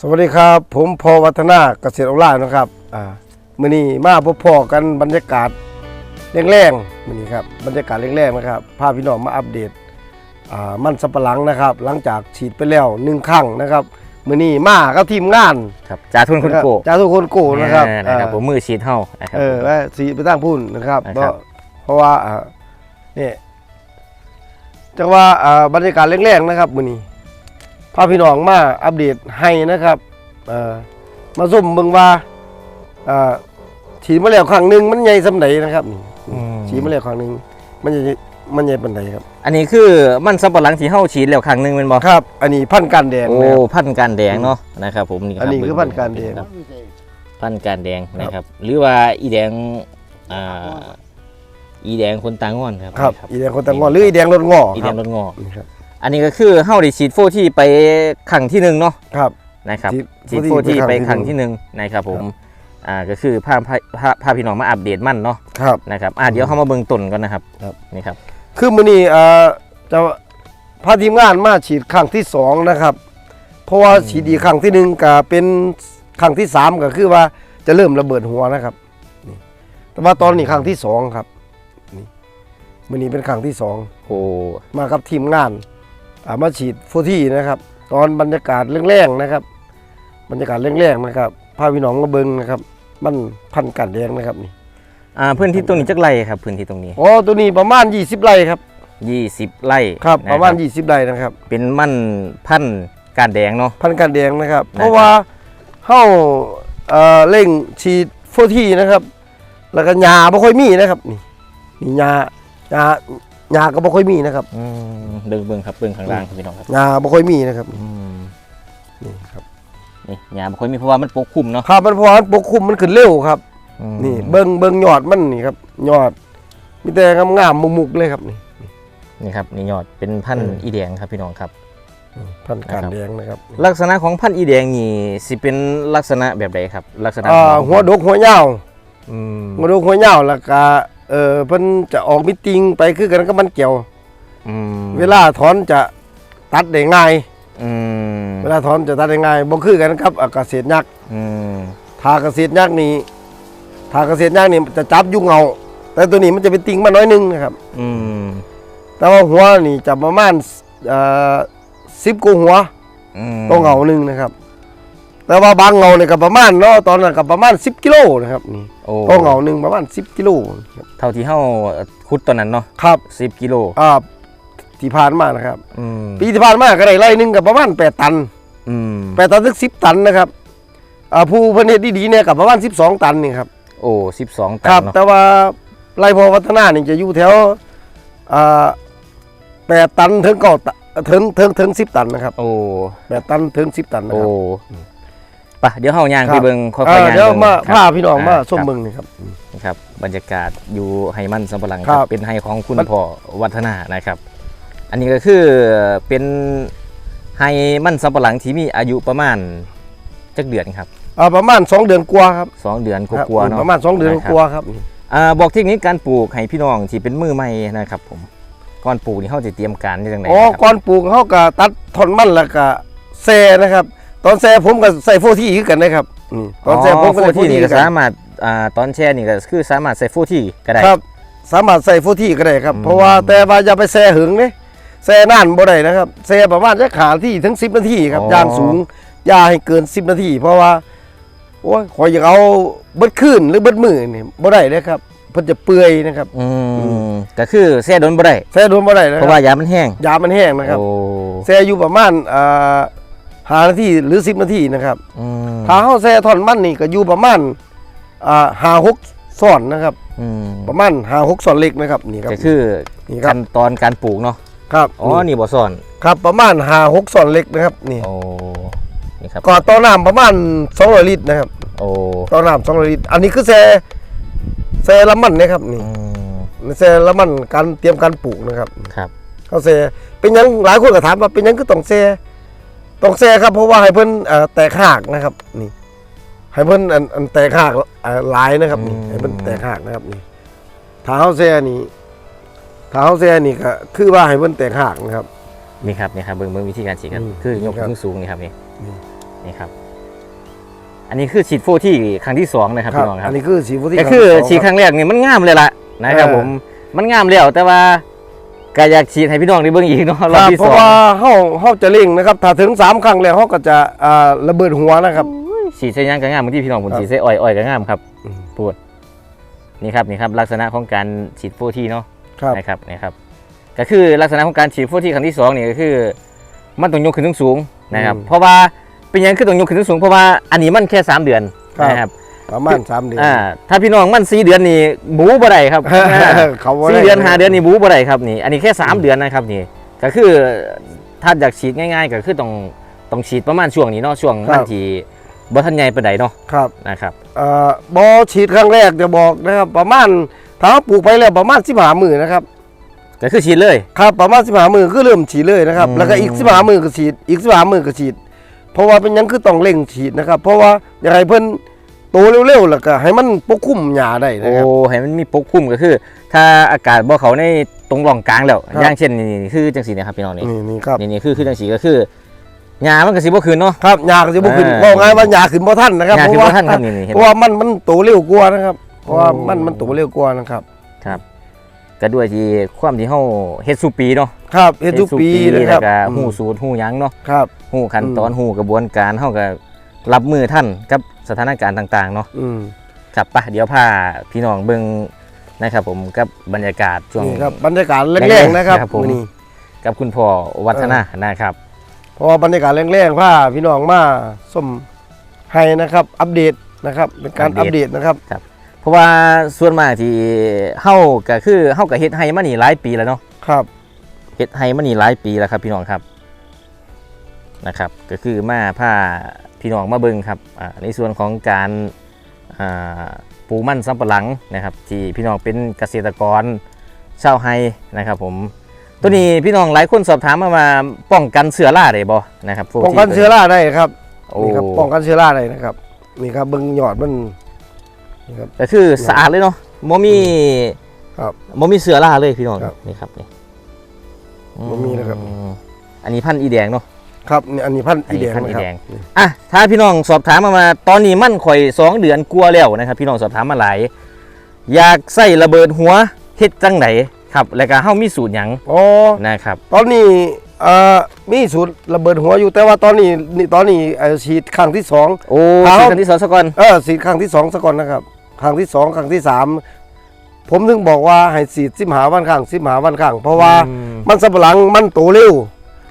สวัสดีครับ ผมพอวัฒนาเกษตรออนไลน์นะครับอ่ามื่อนี้มาพบพอกันบรรยากาศแรงๆมื่อนี้ครับบรรยากาศแรงๆนะครับพาพี่น้องมาอัปเดตอ่ามันสับปะหลังนะครับ หลังจากฉีดไปแล้วหนึ่งครั้งนะครับมื่อนี้มากับทีมงานครับจ่าทุนคุณโกจ้าทุกคนโกนะครับเออนะครับผมมือชีดเฮานะครับเออและสีไปตั้งพุ่นนะครับนะเพครัราะบเพราะว่าอ่านี่จะว่าอ่าบรรยากาศแรงๆนะครับมื่อนี้ พาพี่น้องมาอัปเดตให้นะครับเอ่อมาส้มเบิ่งว่าอ่าฉีดมาแล้วครั้งหนึ่งมันใหญ่สำไหนนะครับนี่อืมฉีดมาแล้วครั้งหนึ่งมันใหญ่มันใหญ่ปานใดครับ อันนี้คือมันสับปะหลังที่เฮาฉีดแล้วครั้งหนึงแม่นบ่ครับ อันนี้พันธุ์การแดงโอ้นะครับพันธุ์การแดงเนาะนะครับ ผมนี่รับอันนี้คือพันธุ์การแดงครับพันธุ์การแดงนะครับ หรือว่าอีแดงอ่าอีแดงคนตางอนครับครับนี่อีแดงคนตะงอหรืออีแดงรถงออีคแดรับงรถงอนี่ครับ อันนี้ก็คือเฮาได้ฉีดโฟที่ไปครั้งที่หนึ่งเนาะครับนะครับฉีดฉีดโฟโฟที่ที่ไปไปคครั้รั้งงที่ที่หนึ่งนะครับผมอ่าก็คือพาพาพาพาพี่น้องมาอัปเดตมันเนาะครับนะครับอ่าเดี๋ยวเฮามาเบิ่งต้นก่อนนะครับครับนี่ครับ คือมื้อนี้เอ่อจะพาทีมงานมาฉีดครั้งที่สองนะครับ เพราะว่าฉีดอีกครั้งที่หนึ่งก็เป็นครั้งที่สามก็คือว่าจะเริ่มระเบิดหัวนะครับนี่แต่ว่าตอนนี้ครั้งที่สองครับนี่มื้อนี้เป็นครั้งที่สองโอ้มากับทีมงาน อ่ามาฉีดโฟที่นะครับ ตอนบรรยากาศแรงๆนะครับ บรรยากาศแรงๆนะครับพาพี่น้องมาเบิ่งนะครับ มันพันธุ์กันแดงนะครับนี่อ่าพื้นที่ตรงนี้จักไรครับ พื้นที่ตรงนี้อ๋อตัวนี้ประมาณ 20 ไร่ครับ 20 ไร่ครับนประมาณ 20 ไร่นะครับ เป็นมันพันธุ์การแดงเนาะพันธุ์การแดงนะครับนะครับ เพราะว่าเฮาเอ่อเร่งฉีดโฟทีนะครับ แล้วก็ยาบ่ค่อยมีนะครับนี่นี่ยายา ยาก็บ่ค่อยมีนะครับอืมเบิ่งเบิ่งครับเบิ่งข้างล่างครับพี่น้องครับยาบ่ค่อยมีนะครับอืมนี่ครับนี่ยาบ่ค่อยมีเพราะว่ามันปกคลุมเนาะครับมันเพราะว่ามันปกคลุมมันขึ้นเร็วครับ อืมนี่เบิ่งเบิ่งยอดมันนี่ครับยอดมีแต่งามๆมุกๆเลยครับนี่ นี่ครับนี่ยอดเป็นพันธุ์อืมอีแดงครับพี่น้องครับ พันธุ์การนะครับแดงนะครับลักษณะของพันธุ์อีแดงนี่สิเป็นลักษณะแบบใดครับ ลักษณะอ่าของหัวดกหัวยาวอืมหัวดกหัวยาวแล้วก็ เออเพิ่นจะออกมิติงไปคือกันกับมันเกี่ยวอืมเวลาถอนจะตัดได้ง่าย อืมเวลาถอนจะตัดได้ง่ายบ่คือกันครับอะเกษตรยักษ์อืมทาเกษตรยักษ์นี่ทาเกษตรยักษ์นี่จะจับอยุ่งเงาแต่ตัวนี้มันจะเป็นติงมาน้อยหนึงนะครับ อืมแต่ว่าหัวนี่จะประมาณเอ่อสิบกว่าหัวอืมต่อเงาหนึ่งนะครับ แต่ว่าบางเงาเนี่ยก็ประมาณเนาะตอนนั้นก็ประมาณ 10 กิโลนะครับนี่โอ้ต่อเงาหนึ่งประมาณ 10 กิโลครับเท่าที่เฮาขุดตอนนั้นเนาะครับ10กิโลอ่าที่ผ่านมานะครับอืมปีที่ผ่านมาก็ได้ไร่หนึงก็ประมาณ 8 ตัน อืม8 ตันถึง10 ตันนะครับอ่าผู้เพิ่นเฮ็ดดีๆเนี่ยก็ประมาณ 12 ตันนี่ครับโอ้12ตัครันบเนาะแต่ว่าไรพอวัฒนานี่จะอยู่แถวอ่าแปดตันถึงเก้าตันถึงถึงถึงสิบตันนะครับโอ้แปดตันถึงสิบตันนะโอ้ครับ ปะเดี๋ยวเฮาย่างครัไปบเบิ่งค่อยอ่าๆย่างเดี๋ยวบิ่งมาครับพาพี่น้องมาอ่ส้มครับเมืองนี่ครับนะครับ บรรยากาศอยู่ไฮมันสำปะหลังครับเป็นไฮของคุณมันพ่อวัฒนานะครับ อันนี้ก็คือเป็นไฮมันสำปะหลังที่มีอายุประมาณจักเดือนครับอ่าประมาณสองเดือนกว่าครับสองเดือนกครับว่าๆเนาะประมาณสองเดือนนะครับกว่าครับอ่าบอกเทคนิคการปลูกให้พี่น้องที่เป็นมือใหม่นะครับผมก่อนปลูกนี่เขาจะเตรียมการยังไงอ๋อครับก่อนปลูกเขาก็ตัดท่อนมันแล้วก็แซ่นะครับ ตอนแซ่ผมก็ใส่โฟที่คือกันนะครับนี่ตอนแซ่ผมก็โฟใส่โฟที่ที่นี่คืก็อกันสามารถอ่าตอนแช่นี่ก็คือสามารถใส่โฟที่ก็ได้ครับ สามารถใส่โฟที่ก็ได้ครับอืมเพราะว่าแต่ว่าอย่าไปแซ่หึงเนี่ยแซ่นานบ่ได้นะครับแซ่ประมาณจะขาที่ถึง10 นาทีครับอย่างสูงอย่าให้เกิน 10 นาที เพราะว่าโอ้ยขอยอยากเอาเบิดคืนหรือเบิดมือนี่บ่ได้เลยครับเพิ่นจะเปื่อยนะครับอืมก็คือแช่โดนบ่ได้แซ่โดนบ่ได้นะเพคราะรับว่ายามันแห้งยามันแห้งนะครับโอ้แซ่อยู่ประมาณอ่า ห้านาทีหรือ10นาทีนะครับอืมถ้าเฮาแซ่ท่อนมันนี่ก็อยู่ประมาณอ่าห้าหกซ้อนนะครับ อืมประมาณห้าหกซ้อนเล็กนะครับนี่ครับ ก็คือนี่ครัขั้บนตอนการปลูกเนาะครับอ๋อนี่บ่ซ่อนครับประมาณห้าหกซ้อนเล็กนะครับนี่โอ้นี่ครับก็ต่อน้ำประมาณ200ลิตรนะครับโอ้ต่อน้ำ200ลิตรอันนี้คือแซ่แซ่ละมันนะครับนี่อืมแซ่ละมันการเตรียมการปลูกนะครับ ครับ เขาแซ่เป็นหยังหลายคนก็ถามว่าเป็นหยังคือต้องแซ่ ต้องแซ่ครับเพราะว่าให้เพิ่นเอ่อแตกหากนะครับ นี่ให้เพิ่นอันอันแตกหากเอ่อหลายนะครับนี่ให้เพิ่นแตกหากนะครับนี่ถ้าเฮาแซ่นี่ถ้าเฮาแซ่นี่ก็คือว่าให้เพิ่นแตกหากนะครับ นี่ครับนี่ครับเบิ่งเบิ่งวิธีการฉีดกันอืมคือยกครับขึ้นสูงนี่ครับนี่นี่นี่ครับ อันนี้คือฉีดโฟที่ครั้งที่สองนะครับครับพี่น้องครัอับนนี้คือฉีดฟูที่ก็คือรั้งที่สงฉีดครั้งแรกนี่มันงามเลยล่ะนะครับเออผมมันงามแล้วแต่ว่า ก็อยากฉีดให้พี่น้องได้เบิ่งอีกเนาะรอบครับที่เพสอราะงว่าเฮาเฮาจะเล่งนะครับ ถ้าถึงสามครั้งแล้วเฮาก็จะอ่าระเบิดหัวนะครับ ฉีดใส่หยังก็งามบางทีพี่น้องผมครับฉีดใส่อ้อยอ้อยก็งามครับอืมพูดนี่ครับนี่ครับลักษณะของการฉีดโฟที่เนาะ ครับ นะครับนะครับก็คือลักษณะของการฉีดโฟที่ครั้งที่สองนี่ก็คือ มันต้องยกขึ้นสูงๆนะครับอืมเพราะว่าเป็นหยังคือต้องยกขึ้นสูงๆเพราะว่าอันนี้มันแค่สามเดือนครับ นะครับ ประมาณสามเดือน อ่า ถ้าพี่น้องมันสี่เดือนนี่บู๊บ่ได้ครับเขาว่าสี่เดือนห้าเดือนนี่บู๊บ่ได้ครับนี่ อันนี้แค่สามเดือนนะครับนี่ ก็คือถ้าอยากฉีดง่าย ๆ ก็คือต้องต้องฉีดประมาณช่วงนี้เนาะช่วงมันที่บ่ทันใหญ่ปานใดเนาะ ครับ นะครับ เอ่อบอฉีดครั้งแรกจะบอกนะครับ ประมาณถ้าเราปลูกไปแล้วประมาณสิบหามือนะครับก็คือฉีดเลย ครับ ประมาณสิบหามือคือเริ่มฉีดเลยนะครับอืมแล้วก็อีกสิบหามือก็ฉีด อีกสิบหามือก็ฉีด เพราะว่าเป็นหยังคือต้องเร่งฉีดนะครับ เพราะว่าอยากให้เพิ่น โตเร็วๆแล้วก็ให้มันปกคลุมหญ้าได้นะโอ้ครับ ให้มันมีปกคลุมก็คือ ถ้าอากาศบ่เขาในตรงร่องกลางแล้วครับ อย่างเช่นนี่คือจังสีนะครับพี่น้องนี่นี่นี่ครับ นี่นี่คือคือจังสีก็คือหญ้ามันก็สิบ่คืนเนาะ ครับหญ้าก็สิบ่ขึ้นอ่าบอกง่ายว่าหญ้าขึ้นบ่ทันนะครับหญ้าเพคือราะบ่ว่าทันครับนี่นี่เห็นเพไหมราะว่ามันมันโตเร็วกว่านะครับ เพราะว่าโอ้ มันมันโตเร็วกว่านะครับครับก็ด้วยที่ความที่เฮาเฮ็ดสู่ปีเนาะครับเฮ็ดทุกปีนะครับแล้วก็อืมฮู้สูตรฮู้หยังเนาะครับ ฮู้ขั้นตอนอืมฮู้กระบวนการเฮาก็รับมือท่านกับ สถานการณ์ต่างๆเนาะอืมครับปะเดี๋ยวพาพี่น้องเบิ่งนะครับผมกับบรรยากาศช่วงนี่ครับบรรยากาศแรแรงๆๆนะครับครับผมมื้อนี้กับคุณพ่อวัฒนานะครับเพราะว่าบรรยากาศแรงๆพาพี่น้องมาส้มให้นะครับ อัปเดตนะครับเป็นการอัอัปปเดเดตตนะครับ เพราะว่าส่วนมากที่เฮาก็คือเฮาก็เฮ็ดให้มานี่หลายปีแล้วเนาะครับเฮ็ดให้มานี่หลายปีแล้วครับ พี่น้องครับนะครับ ก็คือมาพา พี่น้องมาเบิ่งครับอ่าในส่วนของการอ่าปลูกมันสำปะหลังนะครับ ที่พี่น้องเป็นเกษตรกรชาวไฮนะครับผมตัวนี้พี่น้องหลายคนสอบถามมาว่าป้องกันเชื้อราได้บ่นะครับพวป้องกันที่เชื้อราได้ครับโอ้นี่ครับป้องกันเชื้อราได้นะครับนี่ครับเบิ่งยอดมันนี่ครับก็คือสะอาดเลยเนาะบ่มีครับบ่มีเชื้อราเลยพี่น้องครับนี่ครับนี่บ่มีนะครับอืมอันนี้พันธุ์อีแดงเนาะ ครับนี่อันนี้พันธุ์อันอีนี้แดงพันธุ์นะครับอีแดงอะถ้าพี่น้องสอบถามมามาตอนนี้มันข่อยสองเดือนกลัวาแล้วนะครับ พี่น้องสอบถามมาหลายอยากใส่ระเบิดหัวเฮ็ดจังไหนครับ แล้วก็เฮามีสูตรหยังอ๋อนะครับ ตอนนี้เอ่อมีสูตรระเบิดหัวอยู่แต่ว่าตอนนี้นี่ตอนนี้เอ่อฉีดครั้งที่สอง โอ้ครับ สูตรกันที่สองซะก่อนเออฉีดครั้งที่สองซะก่อนนะครับครั้งที่สองครั้งที่สามผมถึงบอกว่าให้ฉีดสิบหาวันครั้งสิบหาวันครั้งเพราะว่าอืมมันสับปะหลังมันโตเร็ว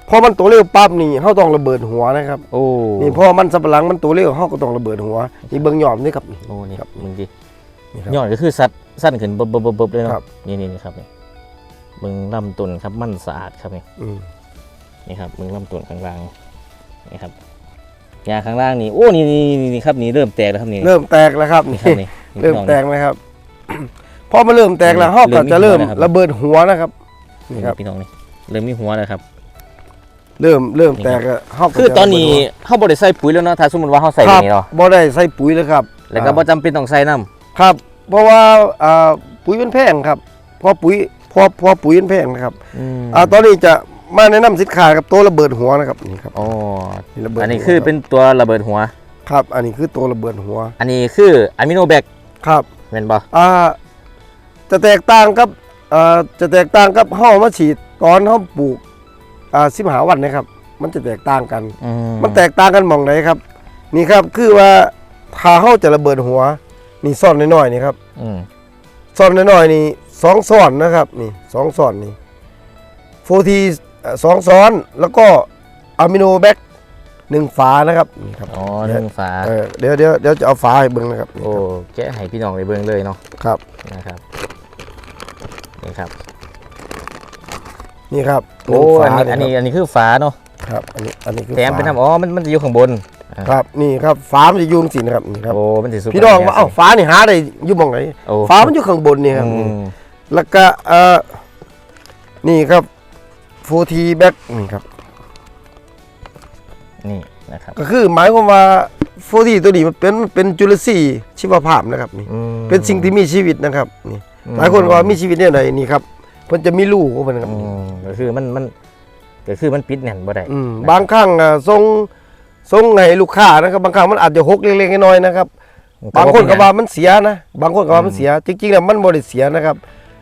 พอมันโตเร็วปั๊บนี่เขาต้องระเบิดหัวนะครับโอ้นี่พอมันสับปะหลังมันโตเร็วเขาก็ต้องระเบิดหัวนี่เบิ่งยอดนี่ครับโอ้นี่ครับมึงดินี่ครับยอดก็คือสัดสั้นขึ้นเบบๆๆๆเลยเนาะครับนี่นี่นี่ครับนี่มึงลำต้นครับมันสะอาดครับนี่อืมนี่ครับมึงลำต้นข้างล่างนี่ครับยาข้างล่างนี่โอ้นี่นี่นี่นี่ครับนี่เริ่มแตกแล้วครับนี่เริ่มแตกแล้วครับนี่ครับนี่นี่เริ่มพี่น้องแตกนะครับพอมันเริ่มแตกแล้วนี่เขาก็จะเริ่เริ่มมมีหัวนะครับระเบิดหัวนะครับนี่นี่คครัรับบพี่น้องนี่เริ่มมีหัวแล้วครับ เริ่มเริ่มแตกแล้วเขาก็คือจะตอนนี้ระเบิดหัวเขาบ่ได้ใส่ปุ๋ยแล้วเนาะถ้าสมมติว่าเขาใส่คแบรับบนี้เนาะบ่ได้ใส่ปุ๋ยเลยครับ แล้วก็บ่จำเป็นต้องใส่น้ำครับ เพราะว่าอ่าปุ๋ยมันแพงครับเพอปุ๋ยเพอพอปุ๋ยมันแพงนะครับอืมอ่าตอนนี้จะมาแนะนำสินค้ากับตัวระเบิดหัวนะครับนี่ครับอ๋อนี่ระเบิดอันนี้หัวคือเป็นตัวระเบิดหัวครับ อันนี้คือตัวระเบิดหัว อันนี้คืออะมิโนแบคครับแม่นบ่อ่าจะแตกต่างกับอ่าจะแตกต่างกับเฮามาฉีดตอนเฮาปลูก อ่าสิบหาวันนะครับ มันจะแตกต่างกัน อืมันแตกต่างกันหมองไหนครับ นี่ครับคือว่าถ้าเฮาจะระเบิดหัว นี่ซ่อนน้อยๆนี่ครับอืมซ่อนน้อยๆนี่สองซ้อนนะครับนี่สองซ้อนนี่โฟทีสองซ้อนแล้วก็อะมิโนแบคหนึ่งฝานะครับนี่ครับอ๋อเรื่องฝาเออเดี๋ยวเดี๋ยวเดี๋ยวจะเอาฝาให้เบิ่งนะครับนี่โอ้ครับแกะให้พี่น้องได้เบิ่งเลยเนาะครับ นะครับนี่ครับ นี่ครับโอ้หอันงนี้ฝาอันนี้อันนี้คือฝาเนาะครับอันนี้อันนี้คือแถมเป็นฝาน้ำอ๋อมันมันจะอยู่ข้างบนอ่าครับนี่ครับฝามันจะอยุ่จังสินะครับนี่ครับโอ้มันสิสุกพี่น้องว่าเอ้าฝานี่หาได้อยู่หมองไหนโอ้ฝามันอยู่ข้างบนนี่ครับอืมแล้วก็เอ่อนี่ครับโฟทีแบ็กนี่ครับนี่นะครับก็คือหมายความว่าโฟทีตัวนี้มันเป็นมันเป็นจุลทรีย์ชีวภาพนะครับนี่อืมเป็นสิ่งที่มีชีวิตนะครับนี่อืมหลายคนก็ว่ามีชีวิตเนี่ยไหนนี่ครับ เพิ่นจะมีลูกของเพิ่นครับ อืมก็คือมันมันก็คือมันปิดแน่นบ่ได้อืมบางครั้งอะส่งส่งให้ลูกค้านะครับ บางครั้งมันอาจจะหกเล็กๆน้อยๆนะครับ บางคนก็ว่ามันเสียนะ บางคนก็ว่ามันเสีย จริงๆแล้วมันบ่ได้เสียนะครับ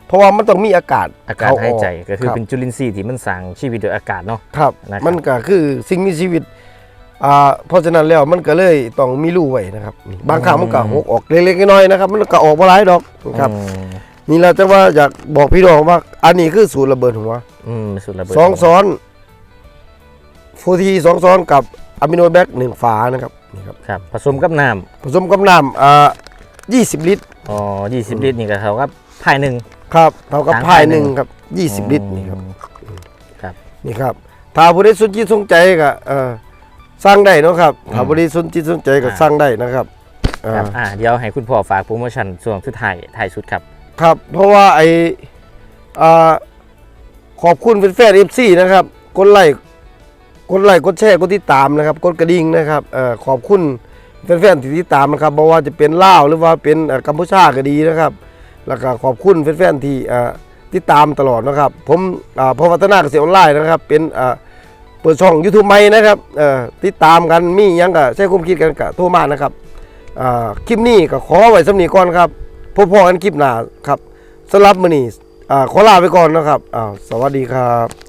เพราะว่ามันต้องมีอากาศอากาศเข้หายใจกก็คือรับเป็นจุลินทรีย์ที่มันสั่งชีวิตโดยอากาศเนาะ ครับ นะครับ มันก็คือสิ่งมีชีวิตอ่าเพราะฉะนั้นแล้วมันก็เลยต้องมีรูไว้นะครับนี่บางครั้งมันก็หกออกเล็กๆน้อยๆนะครับ มันก็ออกบ่หลายดอกนะครับ อืม นี่เราจะว่าอยากบอกพี่น้องว่า อันนี้คือสูตรระเบิดหัวอืมสุดระเบิดสองซ้อนโฟทีสองซ้อนกับอะมิโนแบคหนึ่งฝานะครับนี่ครับครับ ผสมกับน้ผสมกับน้ำอ่า20ลิตรำอ๋อ20ลิตรนี่ก็เท่ากับพายหนึ่งครับเท่ากับถังพายพายหหนึ่นึ่งงครับ20ลิตรนี่ครับครับนี่ครับถ้าผู้ใดสนจิตสนใจก็เอ่อสร้างได้เนาะครับถ้าผู้ใดสนจิตสนใจก็อ่าสร้างได้นะครับอ่าครับอ่าเดี๋ยวให้คุณพ่อฝากโปรโมชั่นช่วงสุดท้ายท้ายสุดครับ ครับ เพราะว่าไออ่าขอบคุณแฟนๆ FC นะครับกดไลค์กดไลค์กดแชร์กดติดตามนะครับกดกระดิ่งนะครับเอ่อขอบคุณแฟนๆที่ติดตามนะครับบ่ว่าจะเป็นลาวหรือว่าเป็นกัมพูชาก็ดีนะครับ แล้วก็ขอบคุณแฟนๆที่เอ่อติดตามตลอดนะครับ ผมอ่าพอวัฒนาเกษตรออนไลน์นะครับ เป็นอ่าเปิดช่อง YouTube ใหม่นะครับเอ่อติดตามกันมีหยังก็ใช้ความคิดกันก็โทรมานะครับอ่าคลิปนี้ก็ขอไว้สำนีก่อนครับ พบพอกันคลิปหน้าครับสำหรับมื้อนี้อ่าขอลาไปก่อนนะครับอ่าสวัสดีครับ